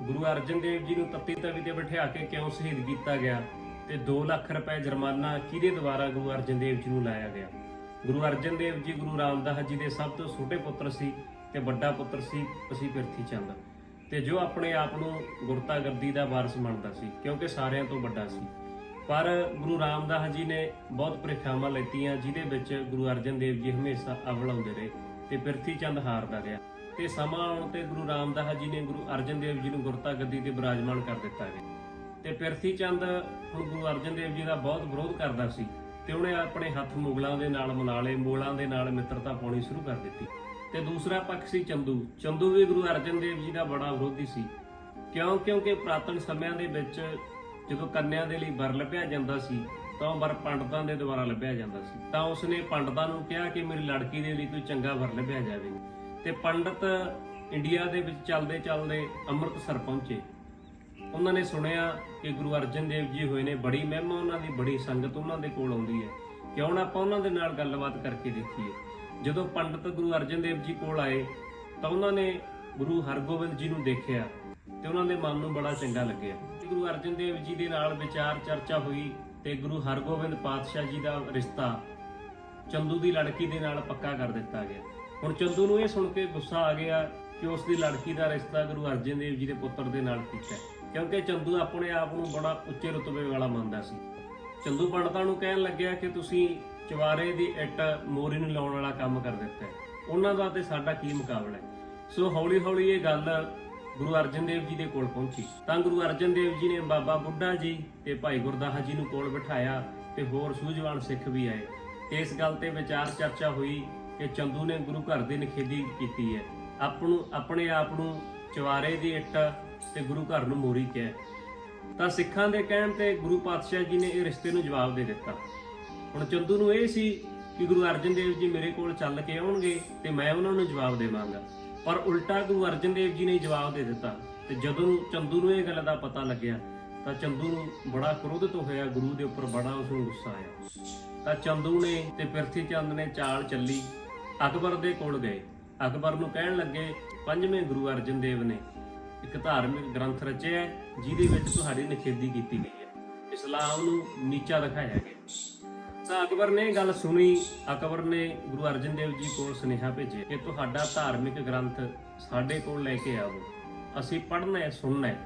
ਗੁਰੂ ਅਰਜਨ ਦੇਵ ਜੀ ਨੂੰ ਤੱਤੀ ਤਵੀ ਤੇ ਬਿਠਾ ਕੇ ਕਿਉਂ ਸ਼ਹੀਦ ਕੀਤਾ ਗਿਆ ਤੇ 2 ਲੱਖ ਰੁਪਏ ਜੁਰਮਾਨਾ ਕਿਹਦੇ ਦੁਆਰਾ ਗੁਰੂ ਅਰਜਨ ਦੇਵ ਜੀ ਨੂੰ ਲਾਇਆ ਗਿਆ? ਗੁਰੂ ਅਰਜਨ ਦੇਵ ਜੀ, ਗੁਰੂ ਰਾਮਦਾਸ ਜੀ ਦੇ ਸਭ ਤੋਂ ਛੋਟੇ ਪੁੱਤਰ ਸੀ ਤੇ ਵੱਡਾ ਪੁੱਤਰ ਸੀ ਅਸੀਂ ਪਿਰਥੀ ਚੰਦ। ਤੇ ਜੋ ਆਪਣੇ ਆਪ ਨੂੰ ਗੁਰਤਾ ਗੱਦੀ ਦਾ ਵਾਰਸ ਮੰਨਦਾ ਸੀ, ਕਿਉਂਕਿ ਸਾਰਿਆਂ ਤੋਂ ਵੱਡਾ ਸੀ। ਪਰ ਗੁਰੂ ਰਾਮਦਾਸ ਜੀ ਨੇ ਬਹੁਤ ਪ੍ਰੀਖਿਆਵਾਂ ਲੈਤੀਆਂ, ਜਿਹਦੇ ਵਿੱਚ ਗੁਰੂ ਅਰਜਨ ਦੇਵ ਜੀ ਹਮੇਸ਼ਾ ਅਵਲ ਆਉਂਦੇ ਰਹੇ ਤੇ ਪਿਰਥੀ ਚੰਦ ਹਾਰਦਾ ਰਿਹਾ। ਤੇ ਸਮਾਂ ਆਉਣ ਤੇ ਗੁਰੂ ਰਾਮਦਾਸ ਜੀ ਨੇ ਗੁਰੂ ਅਰਜਨ ਦੇਵ ਜੀ ਨੂੰ ਗੁਰਤਾ ਗੱਦੀ ਤੇ ਬਿਰਾਜਮਾਨ ਕਰ ਦਿੱਤਾ ਗਿਆ ਤੇ ਪਿਰਥੀ ਚੰਦ ਹੁਣ ਗੁਰੂ ਅਰਜਨ ਦੇਵ ਜੀ ਦਾ ਬਹੁਤ ਵਿਰੋਧ ਕਰਦਾ ਸੀ ਤੇ ਉਹਨੇ ਆਪਣੇ ਹੱਥ ਮੁਗਲਾਂ ਦੇ ਨਾਲ ਮਿਲਾ ਲਏ ਮੁਗਲਾਂ ਦੇ ਨਾਲ ਮਿੱਤਰਤਾ ਪਾਉਣੀ ਸ਼ੁਰੂ ਕਰ ਦਿੱਤੀ। ਤੇ ਦੂਸਰਾ ਪੱਖ ਸੀ ਚੰਦੂ। ਚੰਦੂ ਵੀ ਗੁਰੂ ਅਰਜਨ ਦੇਵ ਜੀ ਦਾ ਬੜਾ ਵਿਰੋਧੀ ਸੀ। ਕਿਉਂ? ਕਿਉਂਕਿ ਪ੍ਰਾਤਨ ਸਮਿਆਂ ਦੇ ਵਿੱਚ ਜਦੋਂ ਕੰਨਿਆਂ ਦੇ ਲਈ ਵਰ ਲੱਭਿਆ ਜਾਂਦਾ ਸੀ, ਤਾਂ ਉਹ ਵਰ ਪੰਡਤਾਂ ਦੇ ਦੁਆਰਾ ਲੱਭਿਆ ਜਾਂਦਾ ਸੀ। ਤਾਂ ਉਸਨੇ ਪੰਡਤਾਂ ਨੂੰ ਕਿਹਾ ਕਿ ਮੇਰੀ ਲੜਕੀ ਦੇ ਲਈ ਕੋਈ ਚੰਗਾ ਵਰ ਲੱਭਿਆ ਜਾਵੇ। ਤੇ ਪੰਡਤ ਇੰਡੀਆ ਦੇ ਵਿੱਚ ਚੱਲਦੇ ਚੱਲਦੇ ਅੰਮ੍ਰਿਤਸਰ ਪਹੁੰਚੇ। ਉਹਨਾਂ ਨੇ ਸੁਣਿਆ ਕਿ ਗੁਰੂ ਅਰਜਨ ਦੇਵ ਜੀ ਹੋਏ ਨੇ, ਬੜੀ ਮਹਿਮਾ ਉਹਨਾਂ ਦੀ, ਬੜੀ ਸੰਗਤ ਉਹਨਾਂ ਦੇ ਕੋਲ ਆਉਂਦੀ ਹੈ। ਕਿਉਂ ਨਾ ਆਪਾਂ ਉਹਨਾਂ ਦੇ ਨਾਲ ਗੱਲਬਾਤ ਕਰਕੇ ਦੇਖੀਏ। ਜਦੋਂ ਪੰਡਤ ਗੁਰੂ ਅਰਜਨ ਦੇਵ ਜੀ ਕੋਲ ਆਏ, ਤਾਂ ਉਹਨਾਂ ਨੇ ਗੁਰੂ ਹਰਗੋਬਿੰਦ ਜੀ ਨੂੰ ਦੇਖਿਆ ਤੇ ਉਹਨਾਂ ਦੇ ਮਨ ਨੂੰ ਬੜਾ ਚੰਗਾ ਲੱਗਿਆ। ਗੁਰੂ ਅਰਜਨ ਦੇਵ ਜੀ ਦੇ ਨਾਲ ਵਿਚਾਰ ਚਰਚਾ ਹੋਈ ਤੇ ਗੁਰੂ ਹਰਗੋਬਿੰਦ ਪਾਤਸ਼ਾਹ ਜੀ ਦਾ ਰਿਸ਼ਤਾ ਚੰਦੂ ਦੀ ਲੜਕੀ ਦੇ ਨਾਲ ਪੱਕਾ ਕਰ ਦਿੱਤਾ ਗਿਆ। ਹੁਣ ਚੰਦੂ ਨੂੰ ਇਹ ਸੁਣ ਕੇ ਗੁੱਸਾ ਆ ਗਿਆ ਕਿ ਉਸ ਦੀ ਲੜਕੀ ਦਾ ਰਿਸ਼ਤਾ ਗੁਰੂ ਅਰਜਨ ਦੇਵ ਜੀ ਦੇ ਪੁੱਤਰ ਦੇ ਨਾਲ ਕੀਤਾ ਕਿਉਂਕਿ ਚੰਦੂ ਆਪਣੇ ਆਪ ਨੂੰ ਬੜਾ ਉੱਚੇ ਰੁਤਬੇ ਵਾਲਾ ਮੰਨਦਾ ਸੀ। ਚੰਦੂ ਪੰਡਤਾਂ ਨੂੰ ਕਹਿਣ ਲੱਗਿਆ ਕਿ ਤੁਸੀਂ ਚਵਾਰੇ ਦੀ ਇੱਟ ਮੋਰੀ ਨੂੰ ਲਾਉਣ ਵਾਲਾ ਕੰਮ ਕਰ ਦਿੱਤਾ ਉਹਨਾਂ ਦਾ ਤੇ ਸਾਡਾ ਕੀ ਮੁਕਾਬਲਾ ਹੈ? ਸੋ ਹੌਲੀ ਹੌਲੀ ਇਹ ਗੱਲ ਗੁਰੂ ਅਰਜਨ ਦੇਵ ਜੀ ਦੇ ਕੋਲ ਪਹੁੰਚੀ। ਤਾਂ ਗੁਰੂ ਅਰਜਨ ਦੇਵ ਜੀ ਨੇ ਬਾਬਾ ਬੁੱਢਾ ਜੀ ਤੇ ਭਾਈ ਗੁਰਦਾਸ ਜੀ ਨੂੰ ਕੋਲ ਬਿਠਾਇਆ ਤੇ ਹੋਰ ਸੂਝਵਾਨ ਸਿੱਖ ਵੀ ਆਏ। ਤੇ ਇਸ ਗੱਲ ਤੇ ਵਿਚਾਰ ਚਰਚਾ ਹੋਈ ਕਿ ਚੰਦੂ ਨੇ ਗੁਰੂ ਘਰ ਦੀ ਨਖੇਦੀ ਕੀਤੀ ਹੈ। ਆਪ ਨੂੰ ਆਪਣੇ ਆਪ ਨੂੰ ਚਵਾਰੇ ਦੀ ਇੱਟ ਤੇ ਗੁਰੂ ਘਰ ਨੂੰ ਮੋਰੀ ਕਿਹਾ ਤਾਂ ਸਿੱਖਾਂ ਦੇ ਕਹਿਣ ਤੇ ਗੁਰੂ ਪਾਤਸ਼ਾਹ ਜੀ ਨੇ ਇਹ ਰਿਸ਼ਤੇ ਨੂੰ ਜਵਾਬ ਦੇ ਦਿੱਤਾ। ਹੁਣ ਚੰਦੂ ਨੂੰ ਇਹ ਸੀ ਕਿ ਗੁਰੂ ਅਰਜਨ ਦੇਵ ਜੀ ਮੇਰੇ ਕੋਲ ਚੱਲ ਕੇ ਆਉਣਗੇ ਤੇ ਮੈਂ ਉਹਨਾਂ ਨੂੰ ਜਵਾਬ ਦੇਵਾਂਗਾ। ਪਰ ਉਲਟਾ ਗੁਰੂ ਅਰਜਨ ਦੇਵ ਜੀ ਨੇ ਜਵਾਬ ਦੇ ਦਿੱਤਾ ਤੇ ਜਦੋਂ ਚੰਦੂ ਨੂੰ ਇਹ ਗੱਲ ਦਾ ਪਤਾ ਲੱਗਿਆ, ਤਾਂ ਚੰਦੂ ਨੂੰ ਬੜਾ ਕ੍ਰੋਧਿਤ ਹੋਇਆ, ਗੁਰੂ ਦੇ ਉੱਪਰ ਬੜਾ ਉਸ ਨੂੰ ਗੁੱਸਾ ਆਇਆ। ਤਾਂ ਚੰਦੂ ਨੇ ਤੇ ਪਿਰਥੀ ਚੰਦ ਨੇ ਚਾਲ ਚੱਲੀ। ਅਕਬਰ ਦੇ ਕੋਲ ਗਏ। ਅਕਬਰ ਨੂੰ ਕਹਿਣ ਲੱਗੇ ਪੰਜਵੇਂ ਗੁਰੂ ਅਰਜਨ ਦੇਵ ਨੇ। ਇੱਕ ਧਾਰਮਿਕ ਗ੍ਰੰਥ ਰਚਿਆ ਹੈ, ਜਿਹਦੇ ਵਿੱਚ ਤੁਹਾਡੀ ਨਿਖੇਧੀ ਕੀਤੀ ਗਈ ਹੈ। ਇਸਲਾਮ ਨੂੰ ਨੀਚਾ ਦਿਖਾਇਆ ਗਿਆ ਤਾਂ ਅਕਬਰ ਨੇ ਗੱਲ ਸੁਣੀ। ਅਕਬਰ ਨੇ ਗੁਰੂ ਅਰਜਨ ਦੇਵ ਜੀ ਕੋਲ ਸੁਨੇਹਾ ਭੇਜਿਆ ਕਿ ਤੁਹਾਡਾ ਧਾਰਮਿਕ ਗ੍ਰੰਥ ਸਾਡੇ ਕੋਲ ਲੈ ਕੇ ਆਵੋ ਅਸੀਂ ਪੜ੍ਹਨਾ ਹੈ ਸੁਣਨਾ ਹੈ।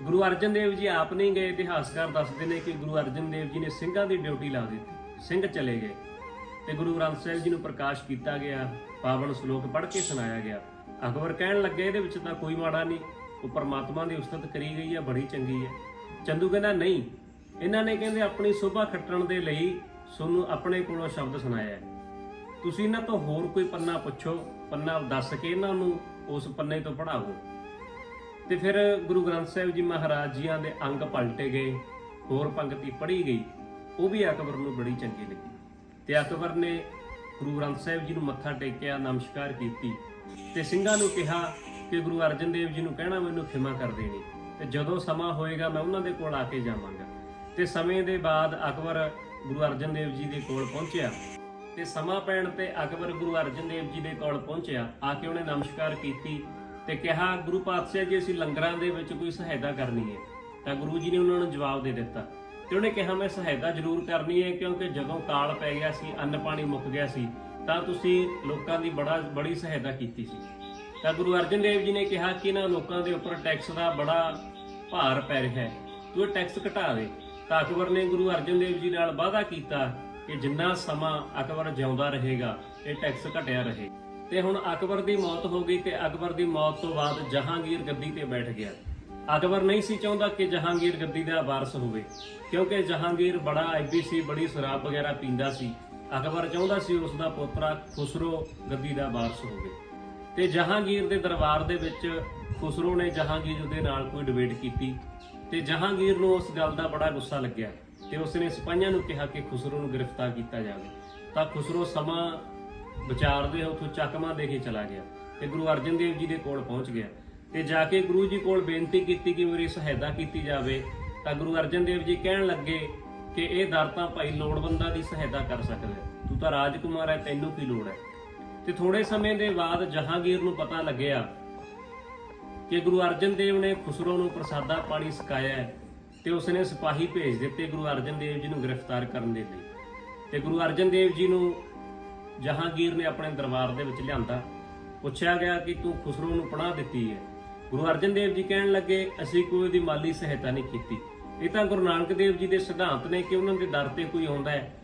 ਗੁਰੂ ਅਰਜਨ ਦੇਵ ਜੀ ਆਪ ਨਹੀਂ ਗਏ ਇਤਿਹਾਸਕਾਰ ਦੱਸਦੇ ਨੇ ਕਿ ਗੁਰੂ ਅਰਜਨ ਦੇਵ ਜੀ ਨੇ ਸਿੰਘਾਂ ਦੀ ਡਿਊਟੀ ਲਾ ਦਿੱਤੀ। ਸਿੰਘ ਚਲੇ ਗਏ। ਤੇ ਗੁਰੂ ਗ੍ਰੰਥ ਸਾਹਿਬ ਜੀ ਨੂੰ ਪ੍ਰਕਾਸ਼ ਕੀਤਾ ਗਿਆ, ਪਾਵਨ ਸ਼ਲੋਕ ਪੜ੍ਹ ਕੇ ਸੁਣਾਇਆ ਗਿਆ। ਅਕਬਰ ਕਹਿਣ ਲੱਗੇ ਇਹਦੇ ਵਿੱਚ ਤਾਂ ਕੋਈ ਮਾੜਾ ਨਹੀਂ, ਉਹ ਪਰਮਾਤਮਾ ਦੀ ਉਸਤਤ ਕਰੀ ਗਈ ਹੈ ਬੜੀ ਚੰਗੀ ਹੈ ਚੰਦੂ ਕਹਿੰਦਾ, ਨਹੀਂ, ਇਹਨਾਂ ਨੇ ਕਹਿੰਦੇ ਆਪਣੀ ਸੋਭਾ ਖੱਟਣ ਦੇ ਲਈ ਤੁਹਾਨੂੰ ਆਪਣੇ ਕੋਲੋਂ ਸ਼ਬਦ ਸੁਣਾਇਆ ਤੁਸੀਂ ਇਹਨਾਂ ਤੋਂ ਹੋਰ ਕੋਈ ਪੰਨਾ ਪੁੱਛੋ, ਪੰਨਾ ਦੱਸ ਕੇ ਇਹਨਾਂ ਨੂੰ ਉਸ ਪੰਨੇ ਤੋਂ ਪੜਾਵੋ ਤੇ ਫਿਰ ਗੁਰੂ ਗ੍ਰੰਥ ਸਾਹਿਬ ਜੀ ਮਹਾਰਾਜ ਜੀਆਂ ਦੇ ਅੰਗ ਪਲਟੇ ਗਏ, ਹੋਰ ਪੰਕਤੀ ਪੜ੍ਹੀ ਗਈ। ਉਹ ਵੀ ਅਕਬਰ ਨੂੰ ਬੜੀ ਚੰਗੀ ਲੱਗੀ। ਤੇ ਅਕਬਰ ਨੇ ਗੁਰੂ ਗ੍ਰੰਥ ਸਾਹਿਬ ਜੀ ਨੂੰ ਮੱਥਾ ਟੇਕਿਆ, ਨਮਸਕਾਰ ਕੀਤੀ ਤੇ ਸਿੰਘਾਂ ਨੂੰ ਕਿਹਾ ਕਿ ਗੁਰੂ ਅਰਜਨ ਦੇਵ ਜੀ ਨੂੰ ਕਹਿਣਾ ਮੈਨੂੰ ਖਿਮਾ ਕਰ ਦੇਣੀ। ਤੇ ਜਦੋਂ ਸਮਾਂ ਹੋਏਗਾ ਮੈਂ ਉਹਨਾਂ ਦੇ ਕੋਲ ਆ ਕੇ ਜਾਵਾਂਗਾ। ਤੇ ਸਮੇਂ ਦੇ ਬਾਅਦ ਅਕਬਰ ਗੁਰੂ ਅਰਜਨ ਦੇਵ ਜੀ ਦੇ ਕੋਲ ਪਹੁੰਚਿਆ। ਤੇ ਸਮਾਂ ਪੈਣ ਤੇ ਅਕਬਰ ਗੁਰੂ ਅਰਜਨ ਦੇਵ ਜੀ ਦੇ ਕੋਲ ਪਹੁੰਚਿਆ, ਆ ਕੇ ਉਹਨੇ ਨਮਸਕਾਰ ਕੀਤੀ ਤੇ ਕਿਹਾ, ਗੁਰੂ ਪਾਤਸ਼ਾਹ ਜੀ, ਅਸੀਂ ਲੰਗਰਾਂ ਦੇ ਵਿੱਚ ਕੋਈ ਸਹਾਇਤਾ ਕਰਨੀ ਹੈ। ਤਾਂ ਗੁਰੂ ਜੀ ਨੇ ਉਹਨਾਂ ਨੂੰ ਜਵਾਬ ਦੇ ਦਿੱਤਾ। ਤੇ ਉਹਨੇ ਕਿਹਾ, ਮੈਂ ਸਹਾਇਤਾ ਜ਼ਰੂਰ ਕਰਨੀ ਹੈ ਕਿਉਂਕਿ ਜਦੋਂ ਕਾਲ ਪੈ ਗਿਆ ਸੀ, ਅੰਨ ਪਾਣੀ ਮੁੱਕ ਗਿਆ ਸੀ, ਤਾਂ ਤੁਸੀਂ ਲੋਕਾਂ ਦੀ ਬੜਾ, ਬੜੀ ਸਹਾਇਤਾ ਕੀਤੀ ਸੀ। ਤਾਂ ਗੁਰੂ ਅਰਜਨ ਦੇਵ ਜੀ ਨੇ ਕਿਹਾ ਕਿ ਇਹਨਾਂ ਲੋਕਾਂ ਦੇ ਉੱਪਰ ਟੈਕਸ ਦਾ ਬੜਾ ਭਾਰ ਪੈ ਰਿਹਾ ਹੈ। ਤੂੰ ਇਹ ਟੈਕਸ ਘਟਾ ਦੇ। ਤਾਂ ਅਕਬਰ ਨੇ ਗੁਰੂ ਅਰਜਨ ਦੇਵ ਜੀ ਨਾਲ ਵਾਅਦਾ ਕੀਤਾ ਕਿ ਜਿੰਨਾ ਸਮਾਂ ਅਕਬਰ ਜਿਉਂਦਾ ਰਹੇਗਾ, ਇਹ ਟੈਕਸ ਘਟਿਆ ਰਹੇ। ਤੇ ਹੁਣ ਅਕਬਰ ਦੀ ਮੌਤ ਹੋ ਗਈ ਤੇ ਅਕਬਰ ਦੀ ਮੌਤ ਤੋਂ ਬਾਅਦ ਜਹਾਂਗੀਰ ਗੱਦੀ ਤੇ ਬੈਠ ਗਿਆ। ਅਕਬਰ ਨਹੀਂ ਸੀ ਚਾਹੁੰਦਾ ਕਿ ਜਹਾਂਗੀਰ ਗੱਦੀ ਦਾ ਵਾਰਸ ਹੋਵੇ, ਕਿਉਂਕਿ ਜਹਾਂਗੀਰ ਬੜਾ ਐਬੀ ਸੀ, ਬੜੀ ਸ਼ਰਾਬ ਵਗੈਰਾ ਪੀਂਦਾ ਸੀ। ਅਕਬਰ ਚਾਹੁੰਦਾ ਸੀ ਉਸ ਦਾ ਪੋਤਰਾ ਖੁਸਰੋ ਗੱਦੀ ਦਾ ਵਾਰਸ ਹੋਵੇ। ਤੇ ਜਹਾਂਗੀਰ ਦੇ ਦਰਬਾਰ ਦੇ ਵਿੱਚ ਖੁਸਰੋ ਨੇ ਜਹਾਂਗੀਰ ਦੇ ਨਾਲ ਕੋਈ ਡਿਬੇਟ ਕੀਤੀ ਤੇ ਜਹਾਂਗੀਰ ਨੂੰ ਉਸ ਗੱਲ ਦਾ ਬੜਾ ਗੁੱਸਾ ਲੱਗਿਆ ਤੇ ਉਸਨੇ ਸਿਪਾਹੀਆਂ ਨੂੰ ਕਿਹਾ ਕਿ ਖੁਸਰੋ ਨੂੰ ਗ੍ਰਿਫਤਾਰ ਕੀਤਾ ਜਾਵੇ। ਤਾਂ ਖੁਸਰੋ ਸਮਾਂ ਵਿਚਾਰਦੇ ਹੋਏ ਉਥੋਂ ਚੱਕਮਾ ਦੇ ਕੇ ਚਲਾ ਗਿਆ ਤੇ ਗੁਰੂ ਅਰਜਨ ਦੇਵ ਜੀ ਦੇ ਕੋਲ ਪਹੁੰਚ ਗਿਆ। ਤੇ ਜਾ ਕੇ ਗੁਰੂ ਜੀ ਕੋਲ ਬੇਨਤੀ ਕੀਤੀ ਕਿ ਮੇਰੀ ਸਹਾਇਤਾ ਕੀਤੀ ਜਾਵੇ, ਤਾਂ ਗੁਰੂ ਅਰਜਨ ਦੇਵ ਜੀ ਕਹਿਣ ਲੱਗੇ ਕਿ ਇਹ ਦਰ ਤਾਂ ਭਾਈ ਲੋੜਵੰਦਾਂ ਦੀ ਸਹਾਇਤਾ ਕਰ ਸਕਦਾ ਤੂੰ ਤਾਂ ਰਾਜਕੁਮਾਰ ਹੈ, ਤੈਨੂੰ ਕੀ ਲੋੜ ਹੈ? ਤੇ ਥੋੜੇ ਸਮੇਂ ਦੇ ਬਾਅਦ ਜਹਾਂਗੀਰ ਨੂੰ ਪਤਾ ਲੱਗਿਆ ਕਿ ਗੁਰੂ ਅਰਜਨ ਦੇਵ ਨੇ ਖੁਸਰੋ ਨੂੰ ਪ੍ਰਸਾਦਾ ਪਾਣੀ ਸਿਕਾਇਆ ਹੈ ਤੇ ਉਸਨੇ ਸਿਪਾਹੀ ਭੇਜ ਦਿੱਤੇ ਗੁਰੂ ਅਰਜਨ ਦੇਵ ਜੀ ਨੂੰ ਗ੍ਰਿਫਤਾਰ ਕਰਨ ਦੇ ਲਈ। ਤੇ ਗੁਰੂ ਅਰਜਨ ਦੇਵ ਜੀ ਨੂੰ ਜਹਾਂਗੀਰ ਨੇ ਆਪਣੇ ਦਰਬਾਰ ਦੇ ਵਿੱਚ ਲਿਆਂਦਾ। ਪੁੱਛਿਆ ਗਿਆ ਕਿ ਤੂੰ ਖੁਸਰੋ ਨੂੰ ਪਨਾਹ ਦਿੱਤੀ ਹੈ? ਗੁਰੂ ਅਰਜਨ ਦੇਵ ਜੀ ਕਹਿਣ ਲੱਗੇ, ਅਸੀਂ ਕੋਈ ਉਹਦੀ ਮਾਲੀ ਸਹਾਇਤਾ ਨਹੀਂ ਕੀਤੀ। ਇਹ ਤਾਂ ਗੁਰੂ ਨਾਨਕ ਦੇਵ ਜੀ ਦੇ ਸਿਧਾਂਤ ਨੇ ਕਿ ਉਹਨਾਂ ਦੇ ਦਰ ਤੇ ਕੋਈ ਆਉਂਦਾ ਹੈ,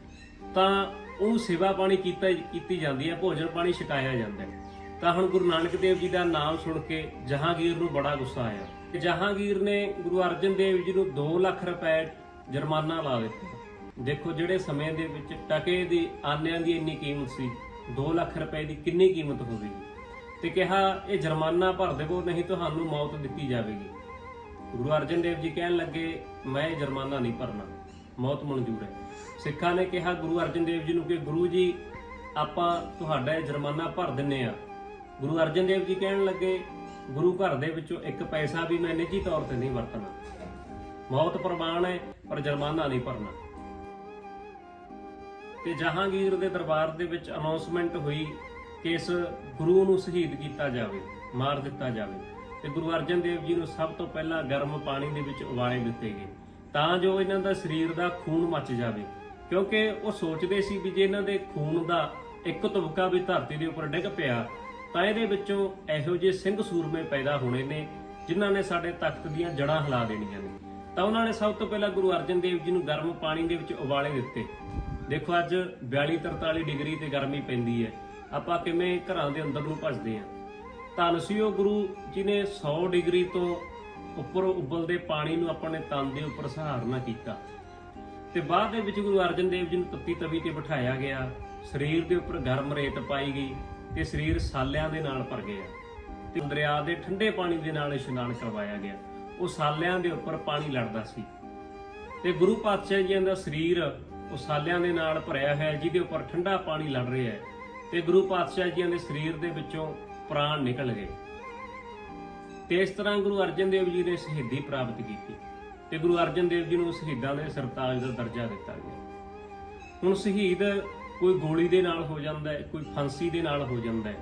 ਤਾਂ ਉਹ ਸੇਵਾ ਪਾਣੀ ਕੀਤਾ, ਕੀਤੀ ਜਾਂਦੀ ਹੈ, ਭੋਜਨ ਪਾਣੀ ਛਕਾਇਆ ਜਾਂਦਾ ਹੈ। ਤਾਂ ਹੁਣ ਗੁਰੂ ਨਾਨਕ ਦੇਵ ਜੀ ਦਾ ਨਾਮ ਸੁਣ ਕੇ ਜਹਾਂਗੀਰ ਨੂੰ ਬੜਾ ਗੁੱਸਾ ਆਇਆ। ਤੇ ਜਹਾਂਗੀਰ ਨੇ ਗੁਰੂ ਅਰਜਨ ਦੇਵ ਜੀ ਨੂੰ 2 ਲੱਖ ਰੁਪਏ ਜੁਰਮਾਨਾ ਲਾ ਦਿੱਤਾ। ਦੇਖੋ ਜਿਹੜੇ ਸਮੇਂ ਦੇ ਵਿੱਚ ਟਕੇ ਦੀ ਆਨਿਆਂ ਦੀ ਇੰਨੀ ਕੀਮਤ ਸੀ 2 ਲੱਖ ਰੁਪਏ ਦੀ ਕਿੰਨੀ ਕੀਮਤ ਹੋਵੇਗੀ ਤੇ ਕਿਹਾ, ਇਹ ਜੁਰਮਾਨਾ ਭਰ ਦੇਵੋ, ਨਹੀਂ ਤੁਹਾਨੂੰ ਮੌਤ ਦਿੱਤੀ ਜਾਵੇਗੀ। ਗੁਰੂ ਅਰਜਨ ਦੇਵ ਜੀ ਕਹਿਣ ਲੱਗੇ, ਮੈਂ ਇਹ ਜੁਰਮਾਨਾ ਨਹੀਂ ਭਰਨਾ, ਮੌਤ ਮਨਜ਼ੂਰ ਹੈ। ਸਿੱਖਾਂ ਨੇ ਕਿਹਾ ਗੁਰੂ ਅਰਜਨ ਦੇਵ ਜੀ ਨੂੰ ਕਿ, ਗੁਰੂ ਜੀ, ਆਪਾਂ ਤੁਹਾਡਾ ਇਹ ਜੁਰਮਾਨਾ ਭਰ ਦਿੰਨੇ ਆ। ਗੁਰੂ ਅਰਜਨ ਦੇਵ ਜੀ ਕਹਿਣ ਲੱਗੇ, ਗੁਰੂ ਘਰ ਦੇ ਵਿੱਚੋਂ ਇੱਕ ਪੈਸਾ ਵੀ ਮੈਂ ਨਿੱਜੀ ਤੌਰ ਤੇ ਨਹੀਂ ਵਰਤਣਾ। ਮੌਤ ਪ੍ਰਮਾਣ ਹੈ, ਪਰ ਜੁਰਮਾਨਾ ਨਹੀਂ ਭਰਨਾ। ਤੇ ਜਹਾਂਗੀਰ ਦੇ ਦਰਬਾਰ ਦੇ ਵਿੱਚ ਅਨਾਉਂਸਮੈਂਟ ਹੋਈ। ਕਿ ਇਸ ਗੁਰੂ ਨੂੰ ਸ਼ਹੀਦ ਕੀਤਾ ਜਾਵੇ, ਮਾਰ ਦਿੱਤਾ ਜਾਵੇ। ਤੇ ਗੁਰੂ ਅਰਜਨ ਦੇਵ ਜੀ ਨੂੰ ਸਭ ਤੋਂ ਪਹਿਲਾਂ ਗਰਮ ਪਾਣੀ ਦੇ ਵਿੱਚ ਉਬਾਲੇ ਦਿੱਤੇ ਗਏ। ਤਾਂ ਜੋ ਇਹਨਾਂ ਦਾ ਸਰੀਰ ਦਾ ਖੂਨ ਮੱਚ ਜਾਵੇ। ਕਿਉਂਕਿ ਉਹ ਸੋਚਦੇ ਸੀ ਵੀ ਜੇ ਇਹਨਾਂ ਦੇ ਖੂਨ ਦਾ ਇੱਕ ਤੁਪਕਾ ਵੀ ਧਰਤੀ ਦੇ ਉੱਪਰ ਡਿੱਗ ਪਿਆ, ਤਾਂ ਇਹਦੇ ਵਿੱਚੋਂ ਇਹੋ ਜਿਹੇ ਸਿੰਘ ਸੂਰਮੇ ਪੈਦਾ ਹੋਣੇ ਨੇ, ਜਿਨ੍ਹਾਂ ਨੇ ਸਾਡੇ ਤਖਤ ਦੀਆਂ ਜੜਾਂ ਹਿਲਾ ਦੇਣੀਆਂ ਨੇ। ਤਾਂ ਉਹਨਾਂ ਨੇ ਸਭ ਤੋਂ ਪਹਿਲਾਂ ਗੁਰੂ ਅਰਜਨ ਦੇਵ ਜੀ ਨੂੰ ਗਰਮ ਪਾਣੀ ਦੇ ਵਿੱਚ ਉਬਾਲੇ ਦਿੱਤੇ। ਦੇਖੋ ਅੱਜ 42 43 ਡਿਗਰੀ ਤੇ ਗਰਮੀ ਪੈਂਦੀ ਹੈ। ਆਪਾਂ ਕਿਵੇਂ ਘਰਾਂ ਦੇ ਅੰਦਰ ਨੂੰ ਭੱਜਦੇ ਆ ਧੰਨ ਸੀ ਉਹ ਗੁਰੂ ਜੀ ਨੇ 100 ਡਿਗਰੀ ਤੋਂ ਉੱਪਰ ਉਬਲਦੇ ਪਾਣੀ ਨੂੰ ਆਪਣੇ ਤਨ ਦੇ ਉੱਪਰ ਸਹਾਰਨਾ ਕੀਤਾ। ਤੇ ਬਾਅਦ ਦੇ ਵਿੱਚ ਗੁਰੂ ਅਰਜਨ ਦੇਵ ਜੀ ਨੂੰ ਤੱਤੀ ਤਵੀ ਤੇ ਬਿਠਾਇਆ ਗਿਆ। ਸਰੀਰ ਦੇ ਉੱਪਰ ਗਰਮ ਰੇਤ ਪਾਈ ਗਈ ਤੇ ਸਰੀਰ ਸਾਲਿਆਂ ਦੇ ਨਾਲ ਭਰ ਗਿਆ ਤੇ ਦਰਿਆ ਦੇ ਠੰਡੇ ਪਾਣੀ ਦੇ ਨਾਲ ਇਸ਼ਨਾਨ ਕਰਵਾਇਆ ਗਿਆ। ਉਹ ਸਾਲਿਆਂ ਦੇ ਉੱਪਰ ਪਾਣੀ ਲੜਦਾ ਸੀ। ਤੇ ਗੁਰੂ ਪਾਤਸ਼ਾਹ ਜੀ ਦਾ ਸਰੀਰ ਉਹ ਸਾਲਿਆਂ ਦੇ ਨਾਲ ਭਰਿਆ ਹੋਇਆ ਹੈ, ਜਿਹਦੇ ਉੱਪਰ ਠੰਡਾ ਪਾਣੀ ਲੜ ਰਿਹਾ ਹੈ। ਤੇ ਗੁਰੂ ਪਾਤਸ਼ਾਹ ਜੀਆਂ ਦੇ ਸਰੀਰ ਦੇ ਵਿੱਚੋਂ ਪ੍ਰਾਣ ਨਿਕਲ ਗਏ। ਤੇ ਇਸ ਤਰ੍ਹਾਂ ਗੁਰੂ ਅਰਜਨ ਦੇਵ ਜੀ ਨੇ ਸ਼ਹੀਦੀ ਪ੍ਰਾਪਤ ਕੀਤੀ ਤੇ ਗੁਰੂ ਅਰਜਨ ਦੇਵ ਜੀ ਨੂੰ ਸ਼ਹੀਦਾਂ ਦੇ ਸਰਤਾਜ ਦਾ ਦਰਜਾ ਦਿੱਤਾ ਗਿਆ। ਹੁਣ ਸ਼ਹੀਦ ਕੋਈ ਗੋਲੀ ਦੇ ਨਾਲ ਹੋ ਜਾਂਦਾ ਹੈ, ਕੋਈ ਫਾਂਸੀ ਦੇ ਨਾਲ ਹੋ ਜਾਂਦਾ ਹੈ,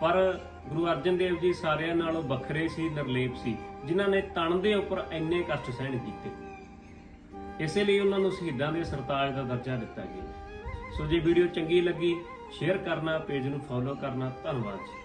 ਪਰ ਗੁਰੂ ਅਰਜਨ ਦੇਵ ਜੀ ਸਾਰਿਆਂ ਨਾਲੋਂ ਵੱਖਰੇ ਸੀ, ਨਿਰਲੇਪ ਸੀ, ਜਿਨ੍ਹਾਂ ਨੇ ਤਣ ਦੇ ਉੱਪਰ ਇੰਨੇ ਕਸ਼ਟ ਸਹਿਣ ਕੀਤੇ। ਇਸੇ ਲਈ ਉਹਨਾਂ ਨੂੰ ਸ਼ਹੀਦਾਂ ਦੇ ਸਰਤਾਜ ਦਾ ਦਰਜਾ ਦਿੱਤਾ ਗਿਆ। ਸੋ ਜੇ ਵੀਡੀਓ ਚੰਗੀ ਲੱਗੀ ਸ਼ੇਅਰ ਕਰਨਾ ਪੇਜ ਨੂੰ ਫੋਲੋ ਕਰਨਾ ਧੰਨਵਾਦ ਜੀ।